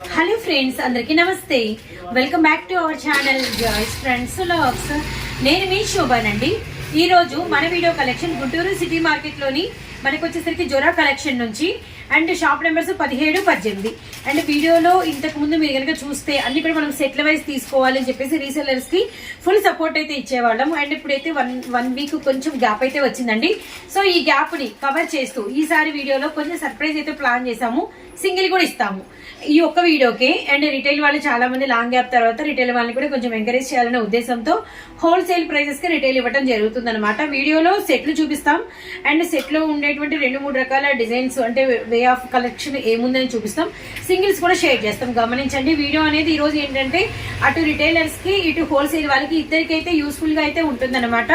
Hello friends అందరికీ నమస్తే. Welcome back to our channel joys friends logs నేను మీ శోభానండి. అండి ఈరోజు మన వీడియో కలెక్షన్ గుంటూరు సిటీ మార్కెట్లోని మనకు వచ్చేసరికి జొరా కలెక్షన్ నుంచి అండ్ షాప్ నెంబర్స్ పదిహేడు పద్దెనిమిది. అండ్ వీడియోలో ఇంతకుముందు మీరు కనుక చూస్తే అన్ని కూడా మనం సెట్ల వైజ్ తీసుకోవాలని చెప్పేసి రీసెలర్స్కి ఫుల్ సపోర్ట్ అయితే ఇచ్చేవాళ్ళం. అండ్ ఇప్పుడైతే వన్ వన్ వీక్ కొంచెం గ్యాప్ అయితే వచ్చిందండి. సో ఈ గ్యాప్ని కవర్ చేస్తూ ఈసారి వీడియోలో కొంచెం సర్ప్రైజ్ అయితే ప్లాన్ చేసాము సింగిల్ కూడా ఇస్తాము. ఈ ఒక్క వీడియోకి అండ్ రిటైల్ వాళ్ళు చాలా మంది లాంగ్ గ్యాప్ తర్వాత రిటైల్ వాళ్ళని కూడా కొంచెం ఎంకరేజ్ చేయాలనే ఉద్దేశంతో హోల్సేల్ ప్రైసెస్కి రిటైల్ ఇవ్వడం జరుగుతుంది అనమాట వీడియోలో సెట్లు చూపిస్తాం. అండ్ సెట్లో ఉండేటువంటి రెండు మూడు రకాల డిజైన్స్ అంటే వే ఆఫ్ కలెక్షన్ ఏముందని చూపిస్తాం. సింగిల్స్ కూడా షేర్ చేస్తాం. గమనించండి. వీడియో అనేది ఈ రోజు ఏంటంటే అటు రిటైలర్స్కి ఇటు హోల్సేల్ వాళ్ళకి ఇద్దరికైతే యూస్ఫుల్గా అయితే ఉంటుంది అనమాట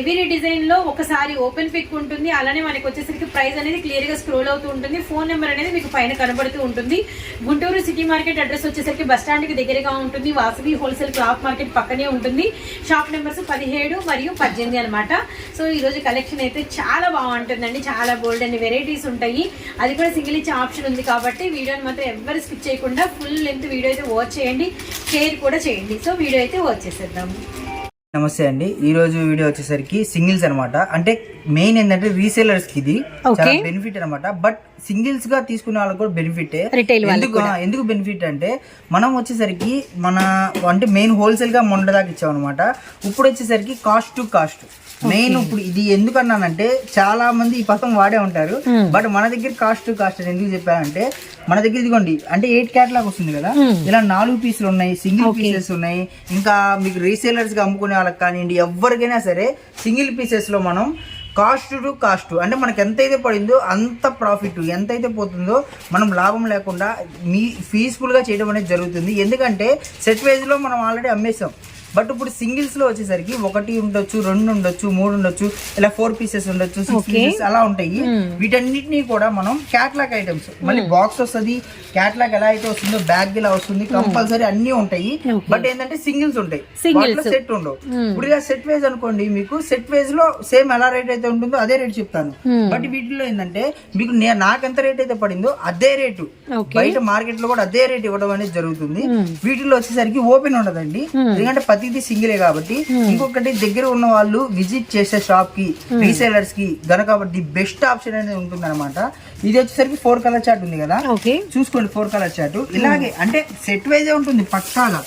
ఎవరీ డిజైన్లో ఒకసారి ఓపెన్ పిక్ ఉంటుంది. అలానే మనకి వచ్చేసరికి ప్రైస్ అనేది క్లియర్గా స్క్రోల్ అవుతూ ఉంటుంది. ఫోన్ నెంబర్ అనేది మీకు పైన కనబడుతూ ఉంటుంది. గుంటూరు సిటీ మార్కెట్ అడ్రస్ వచ్చేసరికి బస్ స్టాండ్కి దగ్గరగా ఉంటుంది. వాసవి హోల్సేల్ క్లాత్ మార్కెట్ పక్కనే ఉంటుంది. షాప్ నెంబర్స్ పదిహేడు మరియు పద్దెనిమిది అనమాట సో ఈ రోజు కలెక్షన్ అయితే చాలా బాగుంటుందండి. చాలా బోల్డ్ అన్ని వెరైటీస్ ఉంటాయి. అది కూడా సింగిల్ ఇచ్చే ఆప్షన్ ఉంది కాబట్టి వీడియోని మాత్రం ఎవ్వరు స్కిప్ చేయకుండా ఫుల్ లెంత్ వీడియో అయితే వాచ్ చేయండి. షేర్ కూడా చేయండి. సో వీడియో అయితే వాచ్ చేసేద్దాం. నమస్తే అండి. ఈ రోజు వీడియో వచ్చేసరికి సింగిల్స్ అన్నమాట. అంటే మెయిన్ ఏంటంటే రీసేలర్స్కి ఇది. బెనిఫిట్ అన్నమాట. బట్ సింగిల్స్గా తీసుకునే వాళ్ళకి కూడా బెనిఫిట్ ఎందుకు? ఎందుకు బెనిఫిట్ అంటే మనం వచ్చేసరికి మన అంటే మెయిన్ హోల్సేల్గా మొన్న దాకా ఇచ్చాం అనమాట ఇప్పుడు వచ్చేసరికి కాస్ట్ టు కాస్ట్ మెయిన్ ఇప్పుడు ఇది ఎందుకు అన్నానంటే చాలా మంది ఈ పథకం వాడే ఉంటారు. బట్ మన దగ్గర కాస్ట్ టు కాస్ట్ ఎందుకు చెప్పానంటే మన దగ్గర ఇదిగోండి అంటే ఎయిట్ క్యాట్లాగ్ వస్తుంది కదా. ఇలా నాలుగు పీసులు ఉన్నాయి సింగిల్ పీసెస్ ఉన్నాయి. ఇంకా మీకు రీసేలర్స్గా అమ్ముకునే వాళ్ళకి కానివ్వండి ఎవరికైనా సరే సింగిల్ పీసెస్లో మనం కాస్ట్ టు కాస్ట్. అంటే మనకి ఎంతైతే పడిందో అంత ప్రాఫిట్. ఎంతైతే పోతుందో మనం లాభం లేకుండా మీ పీస్ఫుల్గా చేయడం అనేది జరుగుతుంది. ఎందుకంటే సెట్ వైజ్లో మనం ఆల్రెడీ అమ్మేసాం. బట్ ఇప్పుడు సింగిల్స్లో వచ్చేసరికి ఒకటి ఉండొచ్చు రెండు ఉండొచ్చు మూడు ఉండొచ్చు ఇలా ఫోర్ పీసెస్ ఉండొచ్చు సిక్స్ పీసెస్ అలా ఉంటాయి. వీటన్నిటిని కూడా మనం క్యాట్లాగ్ ఐటమ్స్. మళ్ళీ బాక్స్ వస్తుంది క్యాట్లాగ్ ఎలా అయితే వస్తుందో బ్యాగ్ ఇలా వస్తుంది కంపల్సరీ అన్ని ఉంటాయి. బట్ ఏంటంటే సింగిల్స్ ఉంటాయి. సెట్ ఉండవు. ఇప్పుడు ఇలా సెట్ వైజ్ అనుకోండి మీకు సెట్ వైజ్లో సేమ్ ఎలా రేట్ అయితే ఉంటుందో అదే రేట్ చెప్తాను. బట్ వీటిలో ఏంటంటే మీకు నాకు ఎంత రేట్ అయితే పడిందో అదే రేటు. బయట మార్కెట్లో కూడా అదే రేట్ ఇవ్వడం అనేది జరుగుతుంది. వీటిలో వచ్చేసరికి ఓపెన్ ఉండదండి. ఎందుకంటే ప్రతిదీ సింగిలే కాబట్టి ఇంకొకటి దగ్గర ఉన్న వాళ్ళు విజిట్ చేసే షాప్కి రీసేలర్స్కి గనక ది బెస్ట్ ఆప్షన్ అనేది ఉంటుంది అనమాట ఇది వచ్చేసరికి ఫోర్ కలర్ చార్ట్ ఉంది కదా? ఓకే చూసుకోండి ఫోర్ కలర్ చార్ట్ ఇలాగే అంటే సెట్ వైజే ఉంటుంది పక్కాగా.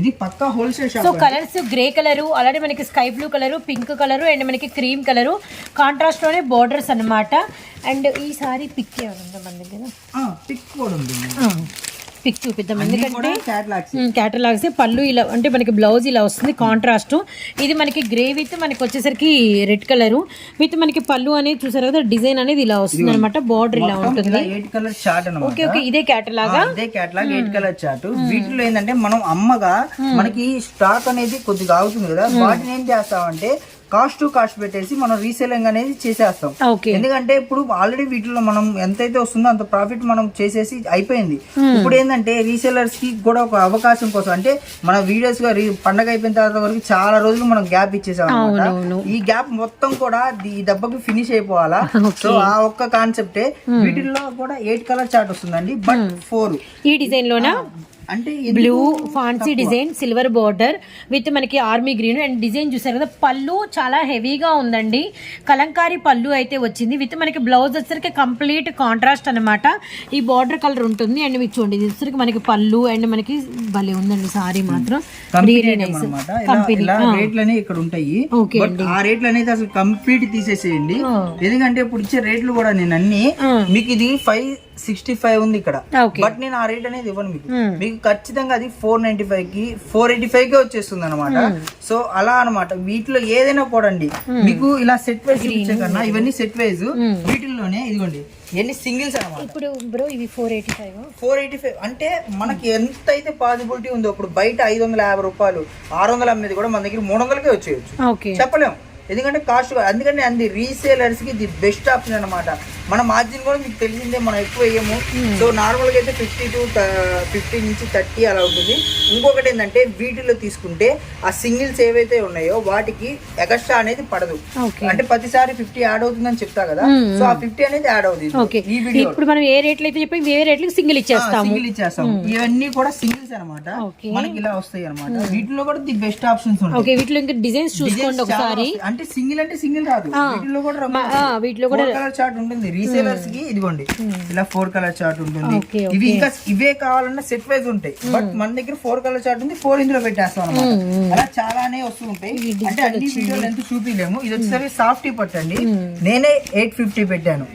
ఇది పక్కా wholesale so shop colours grey colour అలాగే మనకి sky blue colour pink colour and మనకి క్రీమ్ కలరు కాంట్రాస్ట్లోనే బోర్డర్స్ అన్నమాట. అండ్ ఈ సారీ పిక్ ఏమన్నా మన దగ్గర? పిక్ కూడా ఉంది. పిక్ చూపిద్దాం. ఎందుకంటే క్యాట్లాగ్స్ పళ్ళు ఇలా అంటే మనకి బ్లౌజ్ ఇలా వస్తుంది కాంట్రాస్ట్ ఇది మనకి గ్రే విత్ మనకి వచ్చేసరికి రెడ్ కలర్ విత్ మనకి పళ్ళు అనేది చూసారు కదా డిజైన్ అనేది ఇలా వస్తుంది అనమాట బార్డర్ ఇలా ఉంటుంది. ఇలా ఎయిట్ కలర్ చార్ట్ అనమాట ఓకే ఓకే ఇదే క్యాటలాగా కేటలాగ్ ఎయిట్ కలర్ చార్ట్ వీటిలో ఏంటంటే మనం అమ్మగా మనకి స్టాక్ అనేది కొద్దిగా అవుతుంది కదా. వాటిని ఏం చేస్తామంటే కాస్ట్ టు కాస్ట్ పెట్టేసి మనం రీసేలింగ్ అనేది చేసేస్తాం. ఎందుకంటే ఇప్పుడు ఆల్రెడీ వీటిలో మనం ఎంతైతే వస్తుందో అంత ప్రాఫిట్ మనం చేసేసి అయిపోయింది. ఇప్పుడు ఏంటంటే రీసేలర్స్కి కూడా ఒక అవకాశం కోసం అంటే మన వీడియోస్గా పండగ అయిపోయిన తర్వాత వరకు చాలా రోజులు మనం గ్యాప్ ఇచ్చేసాం. ఈ గ్యాప్ మొత్తం కూడా ఈ దెబ్బకి ఫినిష్ అయిపోవాలా? సో ఆ ఒక్క కాన్సెప్టే వీటిల్లో కూడా ఎయిట్ కలర్ చార్ట్ వస్తుందండి బట్ ఫోర్ ఈ డిజైన్ లోనా? అంటే blue fancy design silver border with మనకి ఆర్మీ గ్రీన్ అండ్ డిజైన్ చూసారు కదా పళ్ళు చాలా హెవీగా ఉందండి. కలంకారీ పళ్ళు అయితే వచ్చింది. విత్ మనకి బ్లౌజ్ వచ్చేసరికి కంప్లీట్ కాంట్రాస్ట్ అన్నమాట. ఈ బార్డర్ కలర్ ఉంటుంది. అండ్ మీకు చూడండి ఇది వచ్చేసరికి మనకి పళ్ళు అండ్ మనకి భలే ఉందండి సారీ మాత్రం. అనమాట ఇలా రేట్లు అనేవి ఇక్కడ ఉంటాయి. ఆ రేట్లు అనేది అసలు కంప్లీట్ తీసేసేయండి. ఎందుకంటే ఇప్పుడు ఇచ్చే రేట్లు కూడా నేను అన్ని మీకు ఇది ఫైవ్ సిక్స్టీ ఫైవ్ ఉంది ఇక్కడ. బట్ నేను ఆ రేట్ అనేది ఇవ్వను మీకు. మీకు ఖచ్చితంగా అది ఫోర్ నైన్టీ ఫైవ్కి ఫోర్ ఎయిటీ ఫైవ్కి వచ్చేస్తుంది అనమాట సో అలా అన్నమాట. వీటిలో ఏదైనా కూడండి. మీకు ఇలా సెట్ వైజ్ కన్నా ఇవన్నీ సెట్ వైజ్ వీటిల్లోనే ఇదిగోండి ఇవన్నీ సింగిల్స్ అనమాట ఇప్పుడు బ్రో ఇవి four eighty five. Four eighty five అంటే మనకి ఎంత అయితే పాసిబిలిటీ ఉందో ఇప్పుడు బయట ఐదు వందల యాభై రూపాయలు ఆరు వందల అమ్మేది కూడా మన దగ్గర మూడు వందలకే వచ్చేయచ్చు. ఓకే చెప్పలేం. ఎందుకంటే కాస్ట్ అందుకని అంది రీసేలర్స్కి ది బెస్ట్ ఆప్షన్ అనమాట మన మార్జిన్ కూడా మీకు తెలిసిందే మనం ఎక్కువ వేయము. సో నార్మల్గా అయితే ఫిఫ్టీ టు ఫిఫ్టీ నుంచి థర్టీ అలా ఉంటుంది. ఇంకొకటి ఏంటంటే వీటిలో తీసుకుంటే ఆ సింగిల్స్ ఏవైతే ఉన్నాయో వాటికి ఎక్స్ట్రా అనేది పడదు. అంటే ప్రతిసారి ఫిఫ్టీ యాడ్ అవుతుందని చెప్తా కదా. సో ఆ ఫిఫ్టీ అనేది యాడ్ అవుతుంది ఓకే. ఈ వీడియో ఇప్పుడు మనం ఏ రేట్లు అయితే చెప్పి ఏ రేట్లకు సింగిల్ ఇచ్చేస్తాము. సింగిల్ ఇచ్చేస్తాం ఇవన్నీ కూడా సింగిల్స్ అన్నమాట. ఓకే. మనకి ఇలా వస్తాయి అన్నమాట. వీటిలో కూడా ది బెస్ట్ ఆప్షన్స్ ఉంటాయి. ఓకే వీటిలో ఇంకా డిజైన్స్ చూసుకోండి ఒకసారి. అంటే సింగిల్ అంటే సింగిల్ రాదు. వీటిలో కూడా వీటిలో కూడా కలర్ చార్ట్ ఉంటుంది. రీసేలర్స్కి ఇదిగోండి. ఇలా ఫోర్ కలర్ చార్ట్ ఉంటుంది. ఇవి ఇంకా ఇవే కావాలన్నా సెట్ వైజ్ ఉంటాయి. బట్ మన దగ్గర ఫోర్ కలర్ చార్ట్ ఉంది ఫోర్ ఇందులో పెట్టేస్తాం అనమాట అలా చాలానే వస్తూ ఉంటాయి. అంటే అన్ని వీడియోలు ఎంత చూపిలేము. ఇది వచ్చేసరికి సాఫ్ట్ పట్టండి. నేనే ఎయిట్ ఫిఫ్టీ పెట్టాను.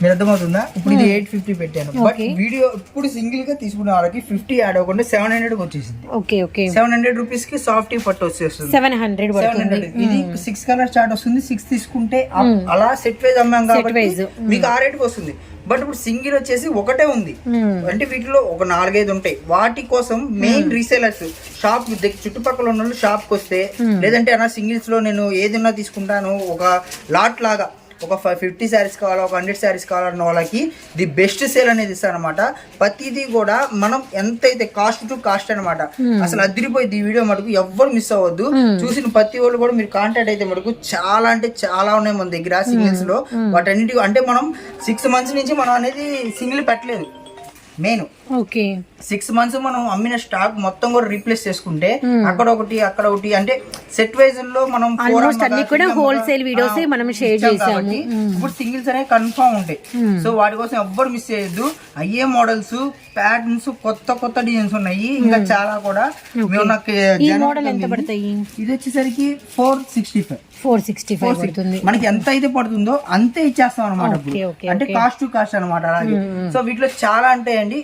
మీరు అర్థమవుతుందా? ఇప్పుడు ఇది ఎయిట్ ఫిఫ్టీ పెట్టాను. బట్ వీడియో ఇప్పుడు సింగిల్గా తీసుకున్న వాళ్ళకి ఫిఫ్టీ యాడ్ అవ్వకుండా సెవెన్ హండ్రెడ్ వచ్చేసింది. ఓకే ఓకే సెవెన్ హండ్రెడ్ రూపీస్కి సాఫ్ట్ పట్టు వచ్చేస్తుంది. సెవెన్ హండ్రెడ్ సెవెన్ పడుతుంది హండ్రెడ్ ఇది సిక్స్ కలర్ చార్ట్ వస్తుంది సిక్స్ తీసుకుంటే అలా సెట్ వైజ్ అమ్మాం కాబట్టి. మీకు ఆ రేట్కి వస్తుంది. బట్ ఇప్పుడు సింగిల్ వచ్చేసి ఒకటే ఉంది. అంటే వీటిలో ఒక నాలుగైదు ఉంటాయి. వాటి కోసం మెయిన్ రీసేలర్స్ షాప్ చుట్టుపక్కల ఉన్న వాళ్ళు షాప్కి వస్తే లేదంటే అన్న సింగిల్స్లో నేను ఏదైనా తీసుకుంటాను ఒక లాట్ లాగా ఒక ఫిఫ్టీ శారీస్ కావాలా ఒక హండ్రెడ్ శారీస్ కావాలన్న వాళ్ళకి ది బెస్ట్ సేల్ అనేది ఇస్తారనమాట ప్రతిదీ కూడా మనం ఎంతైతే కాస్ట్ టు కాస్ట్ అనమాట అసలు అదిరిపోయింది ఈ వీడియో మటుకు ఎవ్వరు మిస్ అవ్వద్దు. చూసిన ప్రతి వాళ్ళు కూడా మీరు కాంటాక్ట్ అయితే మటుకు చాలా అంటే చాలా ఉన్నాయి మన దగ్గర సింగిల్స్లో. వాటన్నిటి అంటే మనం సిక్స్ మంత్స్ నుంచి మనం అనేది సింగిల్ పెట్టలేదు. Main okay. సిక్స్ మంత్స్ మనం అమ్మిన స్టాక్ మొత్తం కూడా రీప్లేస్ చేసుకుంటే అక్కడ ఒకటి అక్కడ ఒకటి అంటే సెట్ వైజ్లో మనం అన్ని కూడా ఏ ఆ, మనం ఇచ్చాం చేసాము. కాబట్టి ఇప్పుడు సింగిల్స్ అనేవి కన్ఫర్మ్ ఉంటాయి సో వాటి కోసం ఎవ్వరు మిస్ చేయొద్దు. అయ్యే మోడల్స్ ప్యాటర్న్స్ కొత్త కొత్త డిజైన్స్ ఉన్నాయి. ఇంకా చాలా కూడా మేము నాకు మోడల్ ఎంత. పడతాయి? ఇది వచ్చేసరికి four sixty five four sixty five పడుతుంది. మనకి ఎంత అయితే పడుతుందో అంతే ఇచ్చేస్తాం అనమాట అంటే కాస్ట్ టు కాస్ట్ అనమాట అలాగే. సో వీటిలో చాలా ఉంటాయండి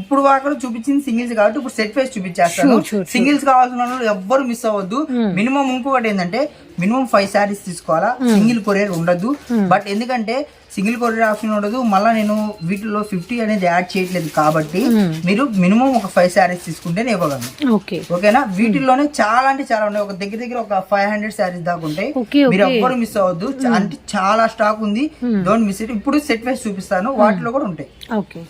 ఇప్పుడు వరకు చూపించింది సింగిల్స్ కాబట్టి ఇప్పుడు సెట్ వైస్ చూపించేస్తాను. సింగిల్స్ కావాల్సిన వాళ్ళు ఎవ్వరు మిస్ అవ్వద్దు. మినిమం ఇంకొకటి ఏంటంటే మినిమం ఫైవ్ శారీస్ తీసుకోవాలా? సింగిల్ కొరియర్ ఉండదు బట్ ఎందుకంటే సింగిల్ కొరియర్ ఆప్షన్ ఉండదు. మళ్ళీ నేను వీటిలో ఫిఫ్టీ అనేది యాడ్ చేయట్లేదు కాబట్టి మీరు మినిమం ఒక ఫైవ్ శారీస్ తీసుకుంటేనే ఇవ్వగలను. ఓకే ఓకేనా వీటిల్లోనే చాలా అంటే చాలా ఉన్నాయి. ఒక దగ్గర దగ్గర ఒక ఫైవ్ హండ్రెడ్ శారీస్ దాకా ఉంటాయి. మీరు. ఎవ్వరు మిస్ అవ్వద్దు. అంటే చాలా స్టాక్ ఉంది. డోంట్ మిస్ ఇట్ ఇప్పుడు సెట్ వైస్ చూపిస్తాను. వాటిలో కూడా ఉంటాయి. ఓకే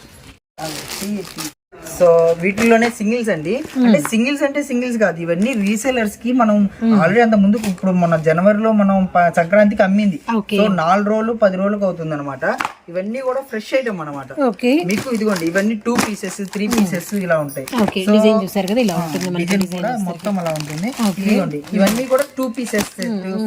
సో వీటిలోనే సింగిల్స్ అండి. అంటే సింగిల్స్ అంటే సింగిల్స్ కాదు. ఇవన్నీ రీసేలర్స్కి మనం ఆల్రెడీ అంత ముందు ఇప్పుడు మన జనవరిలో మనం సంక్రాంతికి అమ్మింది. సో నాలుగు రోజులు పది రోజులకు అవుతుంది అనమాట ఇవన్నీ కూడా ఫ్రెష్ ఐటమ్ అనమాట మీకు ఇదిగోండి ఇవన్నీ టూ పీసెస్ త్రీ పీసెస్ ఇలా ఉంటాయి. ఓకే డిజైన్ చూసారు కదా ఇలా ఉంటుంది మనకి డిజైన్ డిజైన్ కూడా మొత్తం అలా ఉంటుంది. ఇదిగోండి ఇవన్నీ కూడా టూ పీసెస్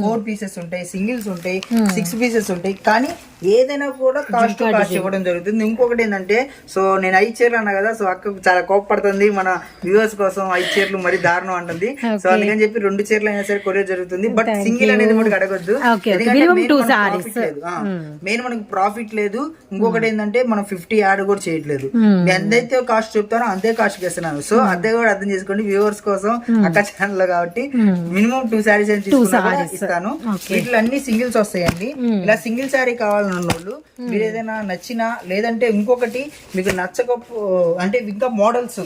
ఫోర్ పీసెస్ ఉంటాయి సింగిల్స్ ఉంటాయి సిక్స్ పీసెస్ ఉంటాయి. కానీ ఏదైనా కూడా కాస్ట్ కాస్ట్ ఇవ్వడం జరుగుతుంది. ఇంకొకటి ఏంటంటే సో నేను ఐదు చీరలు అన్నా కదా సో అక్క చాలా కోపడుతుంది మన వ్యూవర్స్ కోసం ఐదు చీరలు మరి దారుణం అంటుంది. సో అందుకని చెప్పి రెండు చీరలు అయినా సరే కొరియర్ జరుగుతుంది. బట్ సింగిల్ అనేది మనకి అడగొద్దు sarees. మెయిన్ మనకి ప్రాఫిట్ లేదు. ఇంకొకటి ఏంటంటే మనం ఫిఫ్టీ యాడ్ కూడా చేయట్లేదు. నేను ఎంతైతే కాస్ట్ చెప్తానో అంతే కాస్ట్ చేస్తున్నాను. సో అదే కూడా అర్థం చేసుకోండి వ్యూవర్స్ కోసం అక్క ఛానల్ కాబట్టి మినిమం టూ శారీస్ ఇస్తాను. వీటిలో అన్ని సింగిల్స్ వస్తాయండి. ఇలా సింగిల్ శారీ కావాలన్న వాళ్ళు మీరు ఏదైనా నచ్చినా లేదంటే ఇంకొకటి మీకు నచ్చకపో అంటే ఇంకా మోడల్స్.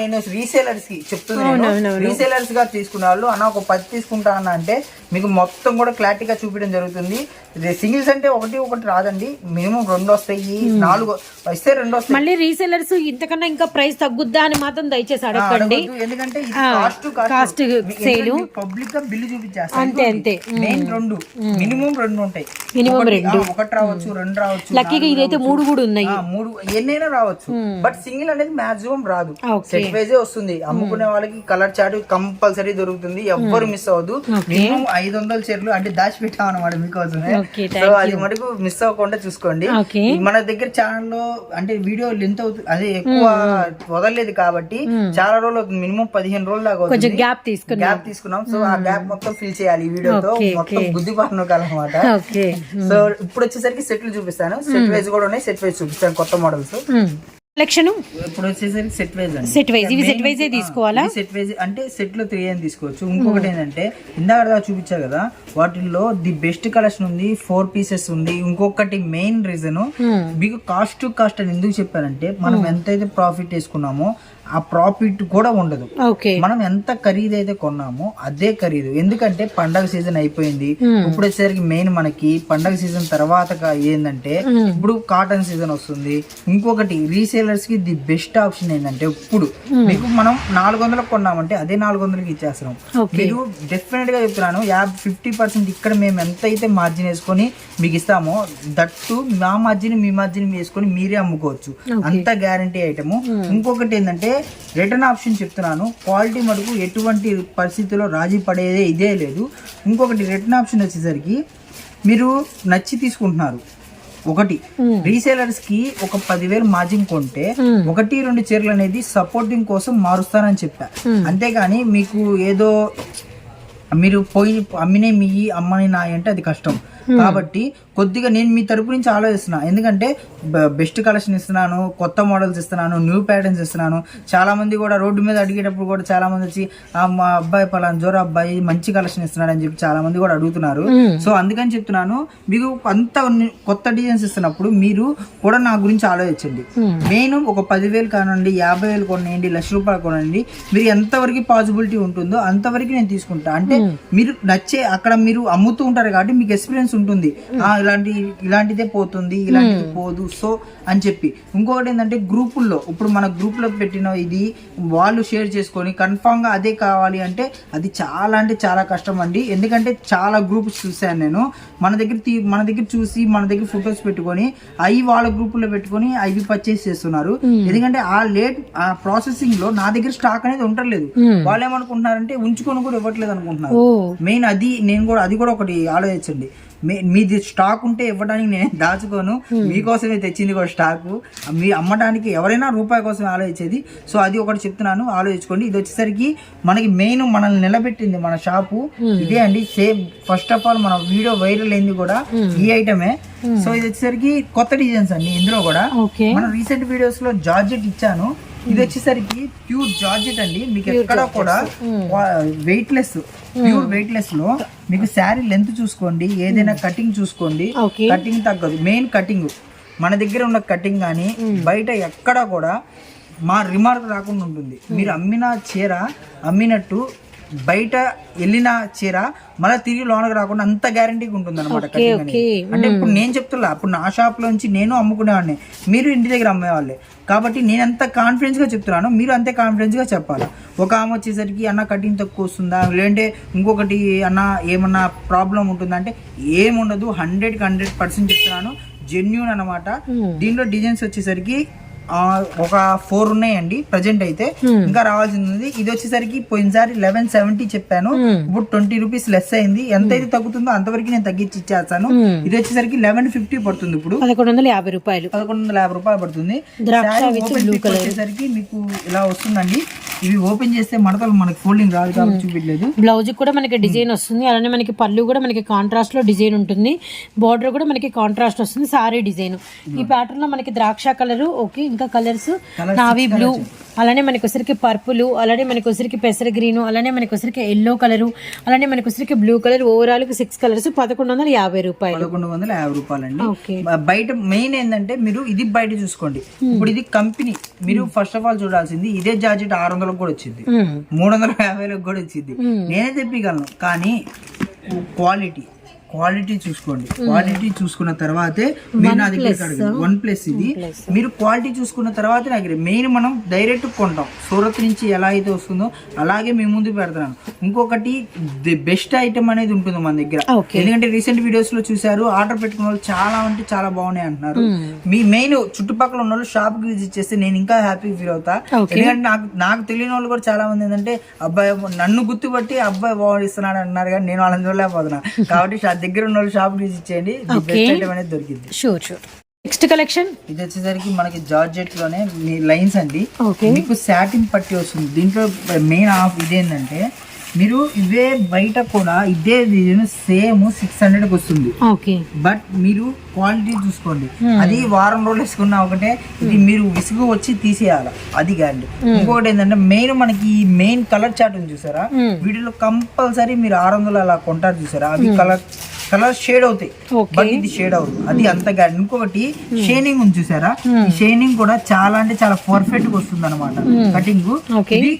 నేను రీసేలర్స్కి చెప్తున్నాను రీసేలర్స్గా తీసుకున్న వాళ్ళు అన్న ఒక పది తీసుకుంటా అన్న అంటే మీకు మొత్తం కూడా క్లారిటీగా చూపించడం జరుగుతుంది. సింగిల్స్ అంటే ఒకటి ఒకటి రాదండి. మినిమం రెండు వస్తాయి నాలుగు వస్తే రెండు వస్తాయి మళ్ళీ రీసెలర్స్ ఇంతకన్నా ఇంకా ప్రైస్ తగ్గుద్దా అని మాత్రం దయచేసి అడగండి. ఎందుకంటే ఇది ఆ, కాస్ట్ కాస్ట్ సేల్. పబ్లిక్గా బిల్లు అంతే, అంతే. మెయిన్ రెండు. మినిమం రెండు ఉంటాయి. ఒకటి- రెండు. ఒకటి రావచ్చు రెండు రావచ్చు లక్కీగా ఇదైతే మూడు కూడా ఉన్నాయి. మూడు ఎన్నైనా రావచ్చు. బట్ సింగిల్ అనేది మాక్సిమం రాదు. సెట్ వైజే వస్తుంది. అమ్ముకునే వాళ్ళకి కలర్ చార్ట్ కంపల్సరీ దొరుకుతుంది. ఎవ్వరు మిస్ అవ్వదు మినిమం ఐదు వందల చీరలు అంటే దాచి పెట్టాం అనమాట మీకోసమే సో అది మటుకు మిస్ అవ్వకుండా చూసుకోండి. ఓకే. మన దగ్గర ఛానల్లో అంటే వీడియో లెంత్ అవుతుంది అదే ఎక్కువ వదలలేదు కాబట్టి చాలా రోజులు అవుతుంది. మినిమం పదిహేను రోజులు దాకా కొంచెం అవుతుంది గ్యాప్ తీసుకున్నాం. గ్యాప్ తీసుకున్నాం. సో ఆ గ్యాప్ మొత్తం ఫిల్ చేయాలి ఈ వీడియోతో మొత్తం గుద్ది అనమాట ఓకే. సో ఇప్పుడు వచ్చేసరికి సెట్లు చూపిస్తాను. సెట్ వైజ్ కూడా ఉన్నాయి. సెట్ వైజ్ చూపిస్తాను కొత్త మోడల్స్ కలెక్షన్ ఇప్పుడు వచ్చేసరికి సెట్ వైజ్ అండి. సెట్ వైజ్ ఇవి సెట్ వైజే తీసుకోవాలా? సెట్ వైజ్ అంటే సెట్లో త్రీ అని తీసుకోవచ్చు. ఇంకొకటి ఏంటంటే ఇందాక దాకా చూపించారు కదా వాటిల్లో ది బెస్ట్ కలెక్షన్ ఉంది ఫోర్ పీసెస్ ఉంది. ఇంకొకటి మెయిన్ రీజన్ మీకు కాస్ట్ టు కాస్ట్ అని ఎందుకు చెప్పారంటే మనం ఎంతైతే ప్రాఫిట్ వేసుకున్నామో ఆ ప్రాఫిట్ కూడా ఉండదు. ఓకే. మనం ఎంత ఖరీదు అయితే కొన్నామో అదే ఖరీదు. ఎందుకంటే పండగ సీజన్ అయిపోయింది. ఇప్పుడు వచ్చేసరికి మెయిన్ మనకి పండగ సీజన్ తర్వాత ఏంటంటే ఇప్పుడు కాటన్ సీజన్ వస్తుంది. ఇంకొకటి రీసేలర్స్కి ది బెస్ట్ ఆప్షన్ ఏంటంటే ఇప్పుడు మీకు మనం నాలుగు వందలకు కొన్నామంటే అదే నాలుగు వందలకి ఇచ్చేస్తున్నాం. ఓకే. మీరు డెఫినెట్గా చెప్తున్నాను యాభై ఫిఫ్టీ పర్సెంట్ ఇక్కడ మేము ఎంత అయితే మార్జిన్ వేసుకొని మీకు ఇస్తామో దట్టు మా మార్జిన్ మీ మార్జిన్ వేసుకొని మీరే అమ్ముకోవచ్చు. అంత గ్యారంటీ ఐటమ్ ఇంకొకటి ఏంటంటే రిటర్న్ ఆప్షన్ చెప్తున్నాను. క్వాలిటీ మటుకు ఎటువంటి పరిస్థితుల్లో రాజీ పడేదే ఇదే లేదు. ఇంకొకటి రిటర్న్ ఆప్షన్ వచ్చేసరికి మీరు నచ్చి తీసుకుంటున్నారు. ఒకటి రీసేలర్స్కి ఒక పదివేలు మార్జిన్ కొంటే ఒకటి రెండు చీరలు అనేది సపోర్టింగ్ కోసం మారుస్తానని చెప్పా. అంతేగాని మీకు ఏదో మీరు పోయి అమ్మినే మీ అమ్మని నా అంటే అది కష్టం. కాబట్టి కొద్దిగా నేను మీ తరపు నుంచి ఆలోచిస్తున్నా. ఎందుకంటే బెస్ట్ కలెక్షన్ ఇస్తున్నాను కొత్త మోడల్స్ ఇస్తున్నాను న్యూ ప్యాటర్న్స్ ఇస్తున్నాను. చాలా మంది కూడా రోడ్డు మీద అడిగేటప్పుడు కూడా చాలా మంది వచ్చి "ఆ, మా అబ్బాయి పలానా జోర అబ్బాయి మంచి కలెక్షన్ ఇస్తున్నాడు అని చెప్పి చాలా మంది కూడా అడుగుతున్నారు. సో అందుకని చెప్తున్నాను మీకు అంత కొత్త డిజైన్స్ ఇస్తున్నప్పుడు మీరు కూడా నా గురించి ఆలోచించండి. నేను ఒక పదివేలు కానివ్వండి యాభై వేలు కొనండి లక్ష రూపాయలు కొనండి మీరు ఎంతవరకు పాసిబిలిటీ ఉంటుందో అంతవరకు నేను తీసుకుంటా. అంటే మీరు నచ్చే అక్కడ మీరు అమ్ముతూ ఉంటారు కాబట్టి మీకు ఎక్స్పీరియన్స్ ఉంటుంది. ఆ, ఇలాంటి ఇలాంటిదే పోతుంది ఇలాంటిది పోదు సో అని చెప్పి. ఇంకొకటి ఏంటంటే గ్రూపుల్లో ఇప్పుడు మన గ్రూప్లో పెట్టిన ఇది వాళ్ళు షేర్ చేసుకొని కన్ఫామ్గా అదే కావాలి అంటే అది చాలా అంటే చాలా కష్టం అండి. ఎందుకంటే చాలా గ్రూప్స్ చూశాను నేను. మన దగ్గర మన దగ్గర చూసి మన దగ్గర ఫొటోస్ పెట్టుకొని అవి వాళ్ళ గ్రూపుల్లో పెట్టుకొని అవి పర్చేస్ చేస్తున్నారు. ఎందుకంటే ఆ లేట్ ఆ ప్రాసెసింగ్లో నా దగ్గర స్టాక్ అనేది ఉండట్లేదు. వాళ్ళు ఏమనుకుంటున్నారంటే ఉంచుకొని కూడా ఇవ్వట్లేదు అనుకుంటున్నారు. మెయిన్ అది నేను కూడా అది కూడా ఒకటి ఆలోచించండి. మీది స్టాక్ ఉంటే ఇవ్వడానికి నేను దాచుకోను. మీకోసమే తెచ్చింది కూడా స్టాక్ మీ అమ్మడానికి ఎవరైనా రూపాయి కోసం ఆలోచించేది. సో అది ఒకటి చెప్తున్నాను. ఆలోచించుకోండి. ఇది వచ్చేసరికి మనకి మెయిన్ మనల్ని నిలబెట్టింది మన షాపు. ఇదే అండి. సేమ్ ఫస్ట్ ఆఫ్ ఆల్ మన వీడియో వైరల్ అయింది కూడా ఈ ఐటమే సో ఇది వచ్చేసరికి కొత్త డిజైన్స్ అండి ఇందులో కూడా. మనం రీసెంట్ వీడియోస్లో జార్జెట్ ఇచ్చాను. ఇది వచ్చేసరికి ప్యూర్ జార్జెట్ అండి. మీకు ఎక్కడ కూడా వెయిట్ లెస్ ప్యూర్ వెయిట్ లెస్లో మీకు శారీ లెంత్ చూసుకోండి ఏదైనా కటింగ్ చూసుకోండి కటింగ్ తగ్గదు. మెయిన్ కటింగ్ మన దగ్గర ఉన్న కటింగ్ కానీ బయట ఎక్కడ కూడా మా రిమార్క్ రాకుండా ఉంటుంది. మీరు అమ్మిన చీర అమ్మినట్టు బయట వెళ్ళిన చీర మళ్ళీ తిరిగి లోనకి రాకుండా అంత గ్యారంటీగా ఉంటుంది అనమాట అంటే ఇప్పుడు నేను చెప్తున్నా ఇప్పుడు నా షాప్ లోంచి నేను అమ్ముకునేవాడిని. మీరు ఇంటి దగ్గర అమ్మేవాళ్ళే. కాబట్టి నేను ఎంత కాన్ఫిడెన్స్గా చెప్తున్నానో మీరు అంతే కాన్ఫిడెన్స్గా చెప్పాలి. ఒక ఆమె వచ్చేసరికి అన్న కటింగ్ తక్కువ వస్తుందా? లేదంటే ఇంకొకటి అన్న ఏమన్నా ప్రాబ్లం ఉంటుందా? అంటే ఏముండదు హండ్రెడ్కి హండ్రెడ్ పర్సెంట్ చెప్తున్నాను. జెన్యున్ అనమాట దీంట్లో డిజైన్స్ వచ్చేసరికి ఒక ఫోర్ ఉన్నాయండి ప్రజెంట్ అయితే. ఇంకా రావాల్సింది ఉంది ఇది వచ్చేసరికి పోయినసారి లెవెన్ సెవెంటీ చెప్పాను. ఇప్పుడు ట్వంటీ రూపీస్ లెస్ అయింది. ఎంత అయితే తగ్గుతుందో అంతవరకు నేను తగ్గించి ఇచ్చేస్తాను. ఇది వచ్చేసరికి లెవెన్ ఫిఫ్టీ పడుతుంది ఇప్పుడు. పదకొండు వందల యాభై రూపాయలు. పదకొండు వందల యాభై రూపాయలు పడుతుంది. వచ్చేసరికి మీకు ఇలా వస్తుందండి. ఇవి ఓపెన్ చేస్తే మడతలు మనకి ఫోల్డింగ్ రాదు కాబట్టి చూపించలేదు. బ్లౌజ్ కూడా మనకి డిజైన్ వస్తుంది. అలానే మనకి పళ్ళు కూడా మనకి కాంట్రాస్ట్లో డిజైన్ ఉంటుంది. బార్డర్ కూడా మనకి కాంట్రాస్ట్ వస్తుంది. సారీ డిజైన్. ఈ ప్యాటర్న్లో మనకి ద్రాక్ష కలర్ ఓకే ఇంకా కలర్స్ నావీ బ్లూ అలానే మనకి వచ్చరికి పర్పుల్ అలానే మనకి వచ్చరికి పెసర గ్రీన్ అలానే మనకి వచ్చరికి ఎల్లో కలర్ అలానే మనకి వచ్చరికి బ్లూ కలర్ ఓవరాల్కి సిక్స్ కలర్స్ పదకొండు వందల యాభై రూపాయలు. పదకొండు వందల యాభై రూపాయలండి. ఓకే బ- బయట మెయిన్ ఏంటంటే మీరు ఇది బయట చూసుకోండి. ఇప్పుడు ఇది కంపెనీ మీరు ఫస్ట్ ఆఫ్ ఆల్ చూడాల్సింది ఇదే జార్జెట్ ఆరు వందలకు కూడా వచ్చింది. మూడు వందల యాభైలకు కూడా వచ్చింది నేనే తెప్పిగలను. కానీ క్వాలిటీ. క్వాలిటీ చూసుకోండి. క్వాలిటీ చూసుకున్న తర్వాతే మీరు నా దగ్గర వన్ ప్లస్ ఇది. మీరు క్వాలిటీ చూసుకున్న తర్వాత నాకు మెయిన్ మనం డైరెక్ట్ కొంటాం. సూరత్ నుంచి ఎలా అయితే వస్తుందో అలాగే మీ ముందు పెడతాను ఇంకొకటి ది బెస్ట్ ఐటమ్ అనేది ఉంటుంది మన దగ్గర. ఓకే ఎందుకంటే రీసెంట్ వీడియోస్లో చూసారు ఆర్డర్ పెట్టుకున్న వాళ్ళు చాలా అంటే చాలా బాగున్నాయి అంటున్నారు. మీ మెయిన్ చుట్టుపక్కల ఉన్న వాళ్ళు షాప్కి విజిట్ చేస్తే నేను ఇంకా హ్యాపీ ఫీల్ అవుతా. Okay. ఎందుకంటే నాకు నాకు తెలియని వాళ్ళు కూడా చాలా మంది ఏంటంటే అబ్బాయి నన్ను గుర్తుపట్టి అబ్బాయి బాగుడిస్తున్నాడు అన్నారు కానీ నేను వాళ్ళని చూడలేకపోతున్నా. కాబట్టి దగ్గర ఉన్న వాళ్ళు షాప్కి విజిట్ చేయండి బెస్ట్ ఐటమ్ అనేది దొరికింది షూర్ షూర్ నెక్స్ట్ కలెక్షన్ ఇది వచ్చేసరికి మనకి జార్జెట్లోనే మీ లైన్స్ అండి. మీకు సాటిన్ పట్టి వస్తుంది. దీంట్లో మెయిన్ ఆఫ్ ఇదేంటంటే మీరు ఇవే బయట కూడా ఇదే సేమ్ సిక్స్ హండ్రెడ్కి వస్తుంది. ఓకే బట్ మీరు క్వాలిటీ చూసుకోండి. అది వారం రోజులు వేసుకున్నా ఒకటే ఇది మీరు విసుగు వచ్చి తీసేయాలి. అది కాండి ఇంకొకటి ఏంటంటే మెయిన్ మనకి ఈ మెయిన్ కలర్ చార్ట్ ఉంది చూసారా? Hmm. వీటిలో కంపల్సరీ మీరు ఆరు వందలు అలా కొంటారు చూసారా? అవి కలర్ కలర్ షేడ్ అవుతాయి. బట్ ఇది షేడ్ అవుతుంది అది అంత గ్యారెంటీ ఇంకొకటి షేనింగ్ ఉంది చూసారా? ఈ షేనింగ్ కూడా చాలా అంటే చాలా పర్ఫెక్ట్గా వస్తుంది అనమాట కటింగ్. ఇది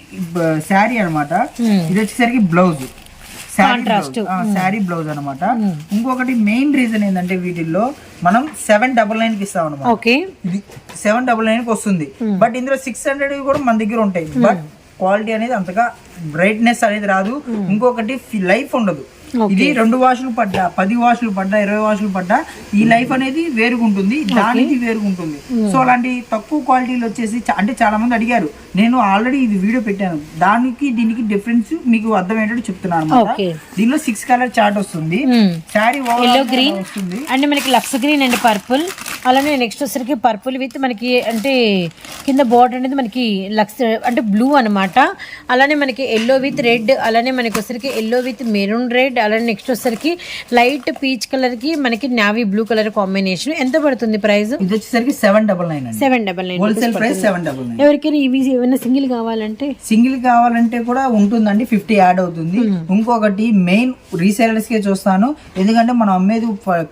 శారీ అన్నమాట. ఇది వచ్చేసరికి బ్లౌజ్. శారీ బ్లౌజ్. అన్నమాట. ఇంకొకటి మెయిన్ రీజన్ ఏంటంటే వీటిల్లో మనం సెవెన్ డబల్ నైన్కి ఇస్తాం అనమాట ఇది సెవెన్ డబల్ నైన్కి వస్తుంది బట్ ఇందులో సిక్స్ హండ్రెడ్ కూడా మన దగ్గర ఉంటాయి. బట్ క్వాలిటీ అనేది అంతగా బ్రైట్నెస్ అనేది రాదు. ఇంకొకటి లైఫ్ ఉండదు. ఇది రెండు వాషులు పడ్డా పది వాషులు పడ్డా ఇరవై వాషులు పడ్డా ఈ లైఫ్ అనేది వేరుగుంటుంది దానికి వేరుగుంటుంది. సో అలాంటి తక్కువ క్వాలిటీలు వచ్చేసి అంటే చాలా మంది అడిగారు నేను ఆల్రెడీ ఇది వీడియో పెట్టాను దానికి దీనికి డిఫరెన్స్ మీకు అర్థమయ్యేటట్టు చెప్తున్నాను అనమాట. దీనిలో సిక్స్ కలర్ చార్ట్ వస్తుంది. శారీ ఎల్లో గ్రీన్ వస్తుంది. అండ్ మనకి లక్స్ గ్రీన్ అండ్ పర్పుల్ అలానే నెక్స్ట్ వచ్చేసరికి పర్పుల్ విత్ మనకి అంటే కింద బోర్డర్ అనేది మనకి లక్స్ అంటే బ్లూ అన్నమాట. అలానే మనకి ఎల్లో విత్ రెడ్ అలానే మనకి వచ్చేసరికి ఎల్లో విత్ మెరూన్ రెడ్ అలానే నెక్స్ట్ వచ్చేసరికి లైట్ పీచ్ కలర్కి మనకి నావీ బ్లూ కలర్ కాంబినేషన్. ఎంత పడుతుంది ప్రైస్? ఇది వచ్చేసరికి seven double nine seven double nine wholesale price seven double nine ఎవరికైనా ఇవి ఏమైనా సింగిల్ కావాలంటే? సింగిల్ కావాలంటే కూడా ఉంటుందండి ఫిఫ్టీ యాడ్ అవుతుంది. ఇంకొకటి మెయిన్ రీసేలర్స్ కే చూస్తాను. ఎందుకంటే మనం అమ్మేది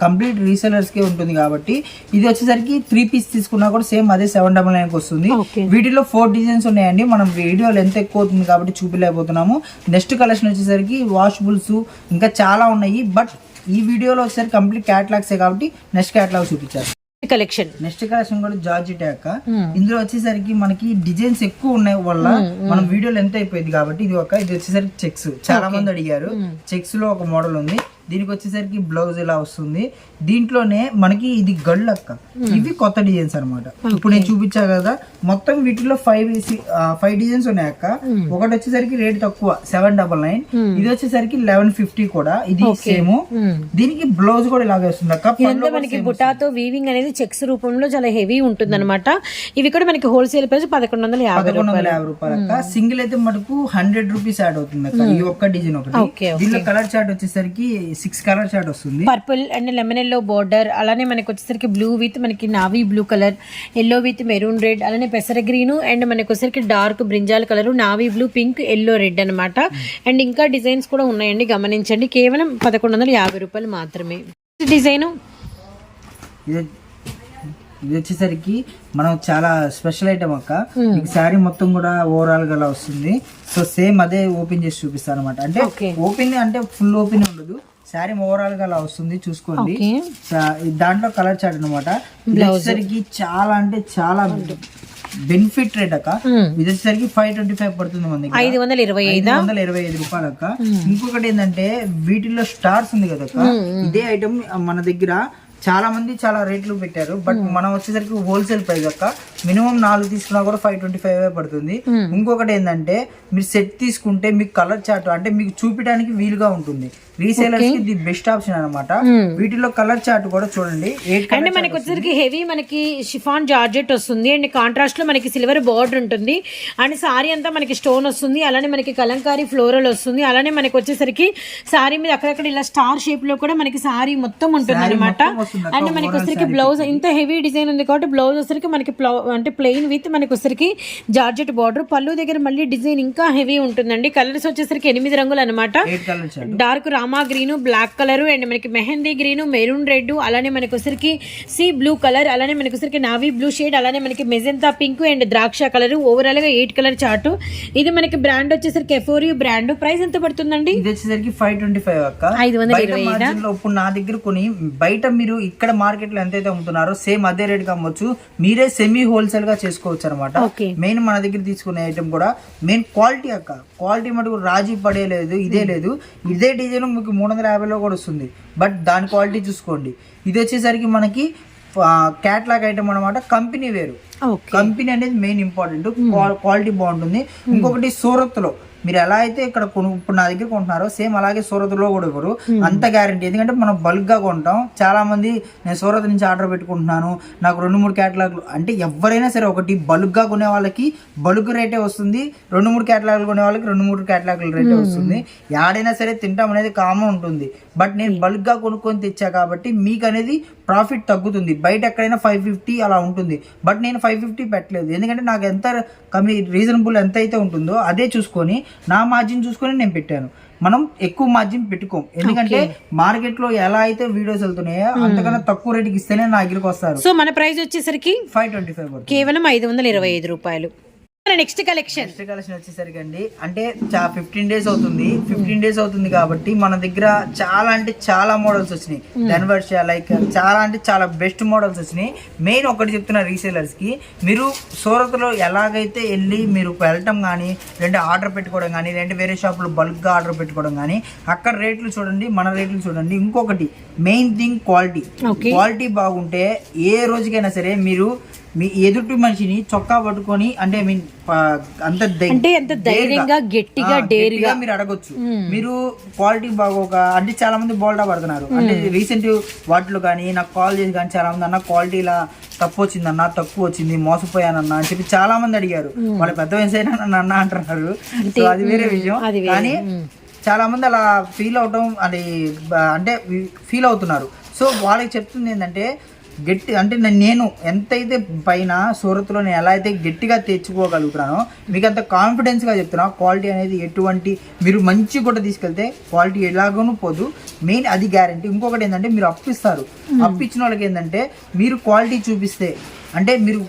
కంప్లీట్ రీసేలర్స్ కే ఉంటుంది కాబట్టి ఇది వచ్చేసరికి త్రీ పీస్ తీసుకున్నా కూడా సేమ్ అదే సెవెన్ డబల్ నైన్ వస్తుంది. వీటిలో ఫోర్ డిజైన్స్ ఉన్నాయండి. మనం వీడియోలో ఎంత ఎక్కువ అవుతుంది కాబట్టి చూపించలేకపోతున్నాము నెక్స్ట్ కలెక్షన్ వచ్చేసరికి వాషబుల్స్ ఇంకా చాలా ఉన్నాయి. బట్ ఈ వీడియోలో వచ్చేసరికి కంప్లీట్ క్యాటలాగ్సే కాబట్టి నెక్స్ట్ క్యాటలాగ్ చూపించారు. కలెక్షన్ నెక్స్ట్ కలెక్షన్ కూడా జార్జిట్ అక్క. ఇందులో వచ్చేసరికి మనకి డిజైన్స్ ఎక్కువ ఉన్నాయి వల్ల మనం వీడియోలు ఎంత అయిపోయింది కాబట్టి ఇది ఒక ఇది వచ్చేసరికి చెక్స్ చాలా మంది అడిగారు. చెక్స్లో ఒక మోడల్ ఉంది. దీనికి వచ్చేసరికి బ్లౌజ్ ఇలా వస్తుంది. దీంట్లోనే మనకి ఇది గళ్ళు అక్క ఇవి కొత్త డిజైన్స్ అన్నమాట. ఇప్పుడు నేను చూపించా కదా మొత్తం వీటిలో ఫైవ్ ఫైవ్ డిజైన్స్ ఉన్నాయి అక్క. ఒకటి వచ్చేసరికి రేట్ తక్కువ సెవెన్ డబల్ నైన్ ఇది వచ్చేసరికి లెవెన్ ఫిఫ్టీ కూడా ఇది సేమ్ దీనికి బ్లౌజ్ కూడా ఇలాగే వస్తుంది అక్క. మనకి బుటాతో వీవింగ్ అనేది చెక్స్ రూపంలో చాలా హెవీ ఉంటుంది అనమాట ఇవి కూడా మనకి హోల్సేల్ ప్రైస్ పదకొండు వందల యాభై పదకొండు వందల యాభై రూపాయలు అక్క. సింగిల్ అయితే మనకు హండ్రెడ్ రూపీస్ యాడ్ అవుతుంది అక్క. ఈ ఒక్క డిజైన్ ఒకటి. దీనిలో కలర్ చార్ట్ వచ్చేసరికి సిక్స్ కలర్ చార్ట్ వస్తుంది. Purple and lemon yellow border అలానే మనకి వచ్చేసరికి బ్లూ విత్ మనకి navy blue colour yellow with maroon red అలానే పెసర గ్రీన్ అండ్ మనకి వచ్చేసరికి dark brinjal colour navy blue pink yellow red అన్నమాట. అండ్ ఇంకా డిజైన్స్ కూడా ఉన్నాయండి గమనించండి. కేవలం పదకొండు వందల యాభై రూపాయలు మాత్రమే. డిజైన్. ఇది వచ్చేసరికి మనం చాలా స్పెషల్ ఐటమ్ అక్క. మీకు శారీ మొత్తం కూడా ఓవరాల్గా వస్తుంది. సో సేమ్ అదే ఓపెన్ చేసి చూపిస్తాను అనమాట అంటే. ఓపెన్ అంటే ఫుల్ ఓపెన్ ఉండదు. శారీ ఓవరాల్గా అలా వస్తుంది చూసుకోండి. దాంట్లో కలర్ చార్ట్ అనమాట వచ్చేసరికి చాలా అంటే చాలా బెనిఫిట్ రేట్ అక్క. ఇది వచ్చేసరికి ఫైవ్ ట్వంటీ ఫైవ్ పడుతుంది మన దగ్గర ఐదు వందల ఇరవై ఐదు? ఐదు వందల ఇరవై ఐదు రూపాయలు అక్క. ఇంకొకటి ఏంటంటే వీటిల్లో స్టార్స్ ఉంది కదా అక్క. ఇదే ఐటమ్ మన దగ్గర చాలా మంది చాలా రేట్లు పెట్టారు. బట్ మనం వచ్చేసరికి హోల్సేల్ ప్రైస్ అక్క. మినిమం నాలుగు తీసుకున్నా కూడా ఫైవ్ ట్వంటీ ఫైవ్ పడుతుంది. ఇంకొకటి ఏంటంటే మీరు సెట్ తీసుకుంటే మీకు కలర్ చార్ట్ అంటే మీకు చూపించడానికి వీలుగా ఉంటుంది. రీసేలర్స్కి ఇది బెస్ట్ ఆప్షన్ అన్నమాట. వీటిలో కలర్ చార్ట్ కూడా చూడండి. అండ్ మనకి వచ్చేసరికి హెవీ మనకి షిఫాన్ జార్జెట్ వస్తుంది. అండ్ కాంట్రాస్ట్లో మనకి సిల్వర్ బార్డర్ ఉంటుంది. అండ్ సారీ అంతా మనకి స్టోన్ వస్తుంది. అలానే మనకి కలంకారీ ఫ్లోరల్ వస్తుంది. అలానే మనకి వచ్చేసరికి సారీ మీద అక్కడక్కడ ఇలా స్టార్ షేప్లో కూడా మనకి సారీ మొత్తం ఉంటుంది అనమాట అండ్ మనకి వచ్చేసరికి బ్లౌజ్ ఇంత హెవీ డిజైన్ ఉంది కాబట్టి బ్లౌజ్ వచ్చేసరికి మనకి అంటే ప్లెయిన్ విత్ మనకి వచ్చేసరికి జార్జెట్ బార్డర్ పళ్ళు దగ్గర మళ్ళీ డిజైన్ ఇంకా హెవీ ఉంటుందండి. కలర్స్ వచ్చేసరికి ఎనిమిది రంగులు అనమాట dark Rama green black colour and మనకి మెహందీ గ్రీన్ మెరూన్ రెడ్ అలానే మనకి వచ్చరికి సీ బ్లూ కలర్ అలానే మనకి వచ్చరికి నావీ బ్లూ షేడ్ అలానే మనకి మెజెంతా పింక్ అండ్ ద్రాక్ష కలర్ ఓవరాల్గా ఎయిట్ కలర్ చార్ట్ ఇది మనకి బ్రాండ్ వచ్చేసరికి ఎఫోరియో బ్రాండ్. ప్రైస్ ఎంత పడుతుందండి? ఇది వచ్చేసరికి ఫైవ్ ట్వంటీ ఫైవ్ అక్క. ఐదు వందల ఇరవై ఇప్పుడు నా దగ్గర కొని బయట మీరు ఇక్కడ మార్కెట్లో ఎంతైతే అమ్ముతున్నారో సేమ్ అదే రేట్కి అమ్మొచ్చు. మీరే సెమీ హోల్సేల్గా చేసుకోవచ్చు అనమాట మెయిన్ మన దగ్గర తీసుకునే ఐటమ్ కూడా మెయిన్ క్వాలిటీ అక్క. క్వాలిటీ మటుకు రాజీ పడే లేదు ఇదే లేదు. ఇదే డిజైన్ మీకు మూడు వందల యాభైలో కూడా వస్తుంది. బట్ దాని క్వాలిటీ చూసుకోండి. ఇది వచ్చేసరికి మనకి క్యాట్లాగ్ ఐటమ్ అనమాట కంపెనీ వేరు. కంపెనీ అనేది మెయిన్ ఇంపార్టెంట్ క్వాలిటీ బాగుంటుంది. ఇంకొకటి సూరత్లో మీరు ఎలా అయితే ఇక్కడ ఇప్పుడు నా దగ్గర కొంటున్నారో సేమ్ అలాగే సూరత్లో కూడా ఇవ్వరు. అంత గ్యారంటీ ఎందుకంటే మనం బల్క్గా కొంటాం. చాలా మంది నేను సూరత్ నుంచి ఆర్డర్ పెట్టుకుంటున్నాను. నాకు రెండు మూడు క్యాటలాగ్లు అంటే ఎవరైనా సరే ఒకటి బల్క్గా కొనే వాళ్ళకి బల్క్ రేటే వస్తుంది. రెండు మూడు క్యాటలాగ్లు కొనే వాళ్ళకి రెండు మూడు క్యాటలాగ్ల రేటే వస్తుంది. యాడైనా సరే తింటాం అనేది కామన్ ఉంటుంది. బట్ నేను బల్క్గా కొనుక్కొని తెచ్చా కాబట్టి మీకు అనేది ప్రాఫిట్ తగ్గుతుంది. బయట ఎక్కడైనా ఫైవ్ ఫిఫ్టీ అలా ఉంటుంది. బట్ నేను ఫైవ్ ఫిఫ్టీ పెట్టలేదు. ఎందుకంటే నాకు ఎంత కమి రీజనబుల్ ఎంత అయితే ఉంటుందో అదే చూసుకొని నా మార్జిన్ చూసుకొని నేను పెట్టాను. మనం ఎక్కువ మార్జిన్ పెట్టుకోం. ఎందుకంటే మార్కెట్లో ఎలా అయితే వీడియోస్ వెళ్తున్నాయో అంతకన్నా తక్కువ రేటుకి ఇస్తేనే నా దగ్గరికి వస్తారు. సో మన ప్రైస్ వచ్చేసరికి ఫైవ్ ట్వంటీ ఫైవ్ కేవలం ఐదు వందల ఇరవై ఐదు రూపాయలు. నెక్స్ట్ కలెక్షన్ నెక్స్ట్ కలెక్షన్ వచ్చేసరికి అండి అంటే ఫిఫ్టీన్ డేస్ అవుతుంది. ఫిఫ్టీన్ డేస్ అవుతుంది కాబట్టి మన దగ్గర చాలా అంటే చాలా మోడల్స్ వచ్చినాయి. డెన్వర్ష లైక్ చాలా అంటే చాలా బెస్ట్ మోడల్స్ వచ్చినాయి. మెయిన్ ఒకటి చెప్తున్నా రీసేలర్స్కి మీరు సూరత్లో ఎలాగైతే వెళ్ళి మీరు వెళ్ళటం కానీ లేదంటే ఆర్డర్ పెట్టుకోవడం కానీ లేదంటే వేరే షాపులో బల్క్గా ఆర్డర్ పెట్టుకోవడం కానీ అక్కడ రేట్లు చూడండి మన రేట్లు చూడండి. ఇంకొకటి మెయిన్ థింగ్ క్వాలిటీ. క్వాలిటీ బాగుంటే ఏ రోజుకైనా సరే మీరు మీ ఎదుటి మనిషిని చొక్కా పట్టుకొని అంటే ఐ మీన్ అంత అంటే ఎంత ధైర్యంగా, గట్టిగా, డేర్గా. మీరు అడగొచ్చు. మీరు క్వాలిటీ బాగోక అంటే చాలా మంది బోల్డా పడుతున్నారు. అంటే రీసెంట్ వాటిలో కానీ నాకు కాల్ చేసి కానీ చాలా మంది అన్న క్వాలిటీ ఇలా తప్పు వచ్చిందన్న తక్కువ వచ్చింది మోసపోయానన్న అని చెప్పి చాలా మంది అడిగారు. వాళ్ళ పెద్ద వయసు నన్ను అన్న అంటున్నారు. సో అది వేరే విషయం. కానీ చాలా మంది అలా ఫీల్ అవటం అది అంటే ఫీల్ అవుతున్నారు. సో వాళ్ళకి చెప్తుంది ఏంటంటే గట్టి అంటే నేను ఎంతైతే పైన సూరత్లో నేను ఎలా అయితే గట్టిగా తెచ్చుకోగలుగుతున్నానో మీకు అంత కాన్ఫిడెన్స్గా చెప్తున్నా క్వాలిటీ అనేది ఎటువంటి మీరు మంచి కూడా తీసుకెళ్తే క్వాలిటీ ఎలాగోనూ పోదు. మెయిన్ అది గ్యారంటీ ఇంకొకటి ఏంటంటే మీరు అప్పిస్తారు అప్పిచ్చిన వాళ్ళకి ఏంటంటే మీరు క్వాలిటీ చూపిస్తే అంటే మీరు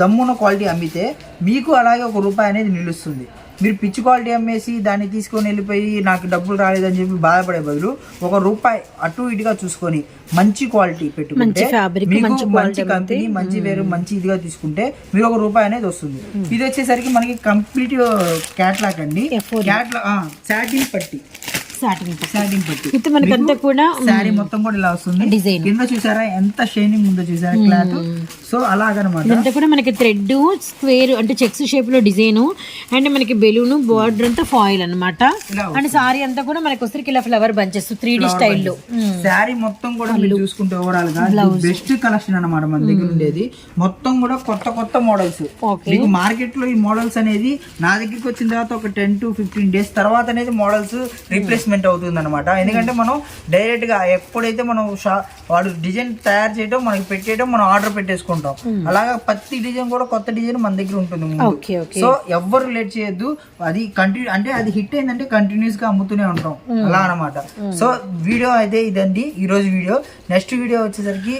దమ్మున్న క్వాలిటీ అమ్మితే మీకు అలాగే ఒక రూపాయి అనేది నిలుస్తుంది. మీరు పిచ్చి క్వాలిటీ అమ్మేసి దాన్ని తీసుకొని వెళ్ళిపోయి నాకు డబ్బులు రాలేదని చెప్పి బాధపడే బదులు ఒక రూపాయి అటు ఇటుగా చూసుకొని మంచి క్వాలిటీ పెట్టుకుంటే మీకు మంచి కంపెనీ మంచి వేరు మంచి ఇదిగా తీసుకుంటే మీరు ఒక రూపాయి అనేది వస్తుంది. ఇది వచ్చేసరికి మనకి కంప్లీట్ క్యాట్లాక్ అండి. F4. క్యాట్లాక్ సాటిన్ పట్టి. సాటిన్ సాటిన్ పట్టి. విత్ మనకంతా కూడా శారీ మొత్తం కూడా ఇలా వస్తుంది. Design. కింద చూసారా ఎంత షైనింగ్ ఉందో చూసారా క్లాత్. సో అలాగనమాట. ఇదంతా కూడా మనకి థ్రెడ్ స్క్వేర్ అంటే చెక్స్ షేప్లో డిజైన్ అండ్ మనకి బెలూన్ బార్డర్ అంతా ఫాయిల్ అన్నమాట. ఇలా అండ్ సారీ అంతా కూడా మనకి వచ్చరికి ఇలా ఫ్లవర్ బంచెస్ త్రీ డి స్టైల్లో. శారీ మొత్తం కూడా మీరు చూసుకుంటే ఓవరాల్గా బెస్ట్ కలెక్షన్ అన్నమాట మన దగ్గర ఉండేది. మొత్తం కూడా కొత్త కొత్త మోడల్స్. మీకు మార్కెట్లో ఈ మోడల్స్ అనేది నా దగ్గరికి వచ్చిన తర్వాత ఒక టెన్ టు ఫిఫ్టీన్ డేస్ తర్వాత అనేది మోడల్స్ రీప్లేస్మెంట్ అవుతుంది అనమాట ఎందుకంటే మనం డైరెక్ట్గా ఎప్పుడైతే మనం షా- వాడు డిజైన్ తయారు చేయడం మనకి పెట్టేయడం మనం ఆర్డర్ పెట్టేసుకుంటాం. అలాగా ప్రతి డిజైన్ కూడా కొత్త డిజైన్ మన దగ్గర ఉంటుంది సో ఎవ్వరు లేట్ చేయొద్దు. అది కంటిన్యూ అంటే అది హిట్ అయిందంటే కంటిన్యూస్గా అమ్ముతూనే ఉంటాం. అలా అన్నమాట. సో వీడియో అయితే ఇదండి. ఈ రోజు వీడియో నెక్స్ట్ వీడియో వచ్చేసరికి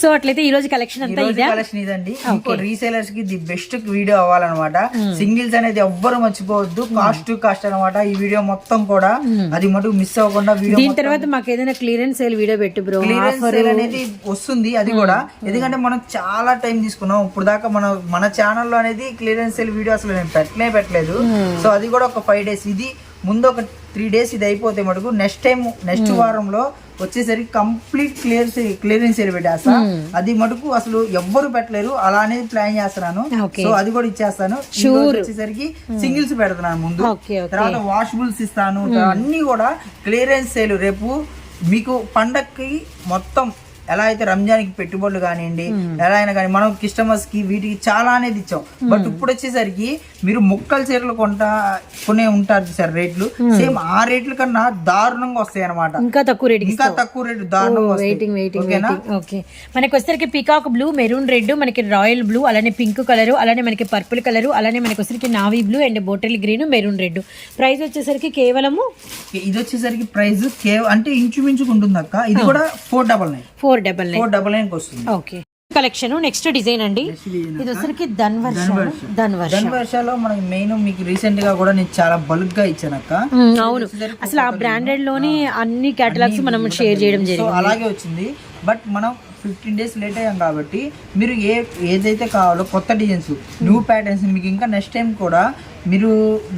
సో అట్లయితే ఈ రోజు కలెక్షన్ అంతా ఇదే? కలెక్షన్ ఇదండి. ఇంకో రీసేలర్స్కి ది బెస్ట్ వీడియో అవ్వాలన్నమాట. సింగిల్స్ అనేది ఎవ్వరు మర్చిపోవద్దు. కాస్ట్ కాస్ట్ అన్నమాట ఈ వీడియో మొత్తం కూడా. అది మటుకు మిస్ అవ్వకుండా వీడియో దీని తర్వాత మాకు ఏదైనా క్లియరెన్స్ సేల్ వీడియో పెట్టు బ్రో క్లియరెన్స్ సేల్ అనేది వస్తుంది అది కూడా. ఎందుకంటే మనం చాలా టైం తీసుకున్నాం. ఇప్పుడు దాకా మన మన ఛానల్లో అనేది క్లియరెన్స్ సేల్ వీడియో అసలు నేను పెట్టలే పెట్టలేదు. సో అది కూడా ఒక ఫైవ్ డేస్ ఇది ముందు ఒక త్రీ డేస్ ఇది అయిపోతే మటుకు నెక్స్ట్ టైం నెక్స్ట్ వారంలో వచ్చేసరికి కంప్లీట్ క్లియర్ క్లియరెన్స్ సేల్ పెట్టేస్తా. అది మటుకు అసలు ఎవ్వరు పెట్టలేరు అలా అనేది ప్లాన్ చేస్తున్నాను. సో అది కూడా ఇచ్చేస్తాను. వచ్చేసరికి సింగిల్స్ పెడుతున్నాను ముందు. తర్వాత వాషబుల్స్ ఇస్తాను. తర్వాత అన్ని కూడా క్లియరెన్స్ సేల్ రేపు మీకు పండక్కి మొత్తం ఎలా అయితే రంజాన్కి పెట్టుబడులు కానివ్వండి ఎలా అయినా కానీ మనం కస్టమర్స్కి వీటికి చాలా అనేది ఇచ్చాం బట్ ఇప్పుడు వచ్చేసరికి మీరు ముక్కల చీరలు కొంటా కొనే ఉంటారు సార్ రేట్లు? సేమ్ ఆ రేట్ల కన్నా దారుణంగా వస్తాయి అనమాట ఇంకా తక్కువ రేట్ ఇంకా తక్కువ రేటు దారుణంగా వెయిటింగ్ వెయిటింగ్ ఓకే. మనకి వచ్చేసరికి పీకాక్ బ్లూ మెరూన్ రెడ్ మనకి రాయల్ బ్లూ అలానే పింక్ కలర్ అలానే మనకి పర్పుల్ కలర్ అలానే మనకి వచ్చేసరికి navy blue and bottle green maroon red price వచ్చేసరికి కేవలము ఇది వచ్చేసరికి ప్రైస్ కేవ అంటే ఇంచుమించుకు ఉంటుంది అక్క ఇది కూడా four double nine four double nine four double nine వస్తుంది. ఓకే. కలెక్షన్ నెక్స్ట్ డిజైన్ అండి. ఇది వచ్చేసరికి ధన్వర్ష మనకి మెయిన్ మీకు రీసెంట్గా కూడా నేను చాలా బల్క్గా ఇచ్చానక్క ఉమ్, అవును. అసలు ఆ బ్రాండెడ్లోని అన్ని కేటలాగ్స్ మనం షేర్ చేయడం జరిగింది. అలాగే వచ్చింది. బట్ మనం ఫిఫ్టీన్ డేస్ లేట్ అయ్యాం కాబట్టి మీరు ఏ ఏదైతే కావాలో కొత్త డిజైన్స్ న్యూ ప్యాటర్న్స్ మీకు ఇంకా నెక్స్ట్ టైం కూడా మీరు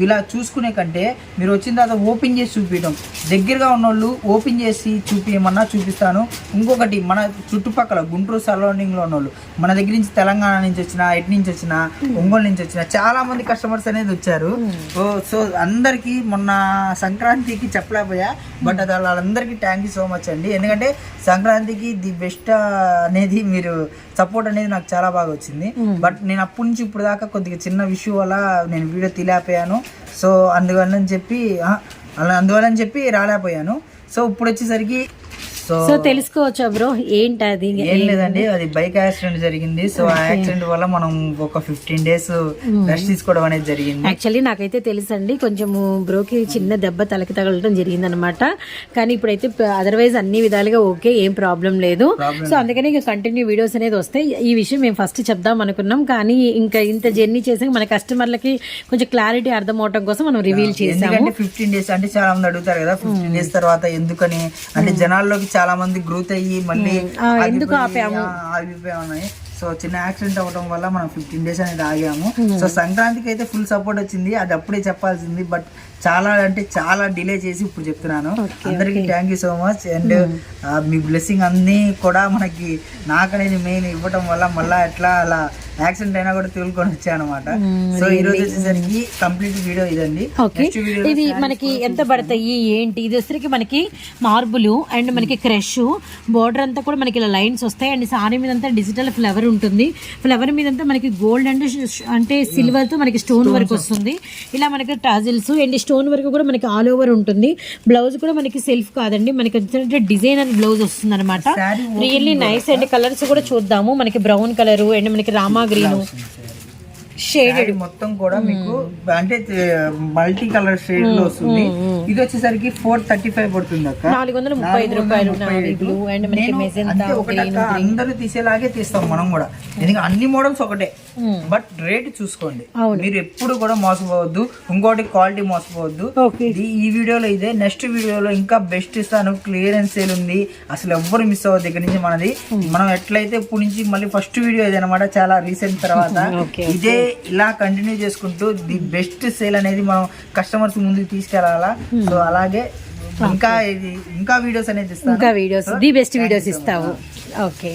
ఇలా చూసుకునే కంటే మీరు వచ్చిన తర్వాత ఓపెన్ చేసి చూపించడం. దగ్గరగా ఉన్న వాళ్ళు ఓపెన్ చేసి చూపించమన్నా చూపిస్తాను. ఇంకొకటి మన చుట్టుపక్కల గుంటూరు సరౌండింగ్లో ఉన్న వాళ్ళు మన దగ్గర నుంచి తెలంగాణ నుంచి వచ్చిన ఎటు నుంచి వచ్చిన ఒంగోలు నుంచి వచ్చిన చాలా మంది కస్టమర్స్ అనేది వచ్చారు. సో అందరికీ మొన్న సంక్రాంతికి చెప్పలేకపోయా బట్ అది వాళ్ళందరికీ థ్యాంక్ యూ సో మచ్ అండి. ఎందుకంటే సంక్రాంతికి ది బెస్ట్ అనేది మీరు సపోర్ట్ అనేది నాకు చాలా బాగా వచ్చింది. బట్ నేను అప్పటి నుంచి ఇప్పుడు దాకా కొద్దిగా చిన్న విషయం వల్ల నేను వీడియో తిలాపోయాను సో అందువల్ల చెప్పి అలా అందువల్ల చెప్పి రాలేకపోయాను. సో ఇప్పుడు వచ్చేసరికి సో తెలుసుకోవచ్చా బ్రో? ఏంటి అది? ఏం లేదండి అది బైక్ యాక్సిడెంట్ జరిగింది. సో ఆ యాక్సిడెంట్ వల్ల మనం ఒక ఫిఫ్టీన్ డేస్ రెస్ట్ తీసుకోవడం అనేది జరిగింది. యాక్చువల్లీ నాకైతే తెలుసండి కొంచెము బ్రోకి చిన్న దెబ్బ తలకి తగలటం జరిగింది అనమాట కానీ ఇప్పుడైతే అదర్వైజ్ అన్ని విధాలుగా ఓకే ఏం ప్రాబ్లం లేదు. సో అందుకని ఇక కంటిన్యూ వీడియోస్ అనేది వస్తాయి. ఈ విషయం మేము ఫస్ట్ చెప్దాం అనుకున్నాం కానీ ఇంకా ఇంత జర్నీ చేసాక మన కస్టమర్లకి కొంచెం క్లారిటీ అర్థం అవటం కోసం మనం రివీల్ చేసాము. ఎందుకంటే ఫిఫ్టీన్ డేస్ అంటే చాలా మంది అడుగుతారు కదా ఫిఫ్టీన్ డేస్ తర్వాత ఎందుకని? అంటే జనాల్లోకి చాలా మంది గ్రోత్ అయ్యి మళ్ళీ ఎందుకు ఆగిపోయి, ఆ, ఆగిపోయామని సో చిన్న యాక్సిడెంట్ అవ్వడం వల్ల మనం ఫిఫ్టీన్ డేస్ అనేది ఆగాము. సో సంక్రాంతికి అయితే ఫుల్ సపోర్ట్ వచ్చింది. అది అప్పుడే చెప్పాల్సింది. బట్ చాలా అంటే చాలా డిలే చేసి ఇప్పుడు చెప్తున్నాను. అందరికి thank you so much and me blessing అన్ని కూడా మనకి నాకనేది మెయిన్ ఇవ్వడం వల్ల మళ్ళీ ఎట్లా అలా యాక్సిడెంట్ అయినా కూడా తోలుకొని అనమాట సో ఈ రోజు వచ్చేసరికి కంప్లీట్ వీడియో ఇదండి. ఓకే ఇవి మనకి ఎంత పడతాయి ఏంటి? ఇది వచ్చరికి మనకి మార్బుల్ అండ్ మనకి క్రష్ బోర్డర్ అంతా కూడా మనకి ఇలా లైన్స్ వస్తాయి. అండ్ సారీ మీద డిజిటల్ ఫ్లవర్ ఉంటుంది. ఫ్లవర్ మీద మనకి గోల్డ్ అండ్ అంటే సిల్వర్తో మనకి స్టోన్ వర్క్ వస్తుంది. ఇలా మనకి టాజిల్స్ అండ్ స్టోన్ వర్క్ కూడా మనకి ఆల్ ఓవర్ ఉంటుంది. బ్లౌజ్ కూడా మనకి సెల్ఫ్ కాదండి. మనకి వచ్చేటంటే డిజైనర్ బ్లౌజ్ వస్తుంది అనమాట రియల్లీ నైస్ అండ్. కలర్స్ కూడా చూద్దాము. మనకి బ్రౌన్ కలర్ అండ్ మనకి రామా గ్రీన్. షేడెడ్ మొత్తం కూడా మీకు అంటే మల్టీ కలర్ షేడ్లో వస్తుంది. ఇది వచ్చేసరికి ఫోర్ థర్టీ ఫైవ్ పడుతుంది అక్క. నాలుగు వందల ముప్పై ఐదు. రూపాయలు అందరూ తీసేలాగే తీస్తాం మనం కూడా. ఎందుకంటే అన్ని మోడల్స్ ఒకటే. బట్ రేట్ చూసుకోండి. మీరు ఎప్పుడు కూడా మోసపోవద్దు. ఇంకోటి క్వాలిటీ మోసపోవద్దు. ఈ వీడియోలో ఇదే. నెక్స్ట్ వీడియోలో ఇంకా బెస్ట్ ఇస్తాను. క్లియరెన్స్ సేల్ ఉంది. అసలు ఎవ్వరు మిస్ అవ్వద్దు ఇక్కడ నుంచి మనది. మనం ఎట్లయితే ఇప్పుడు నుంచి మళ్ళీ ఫస్ట్ వీడియో ఇది అనమాట చాలా రీసెంట్ తర్వాత. ఇదే ఇలా కంటిన్యూ చేసుకుంటూ ది బెస్ట్ సేల్ అనేది మనం కస్టమర్స్ ముందుకు తీసుకెళ్ళాలా? సో అలాగే ఇంకా ఇది ఇంకా వీడియోస్ అనేది ఇంకా వీడియోస్ ది బెస్ట్ వీడియోస్ ఇస్తావు ఓకే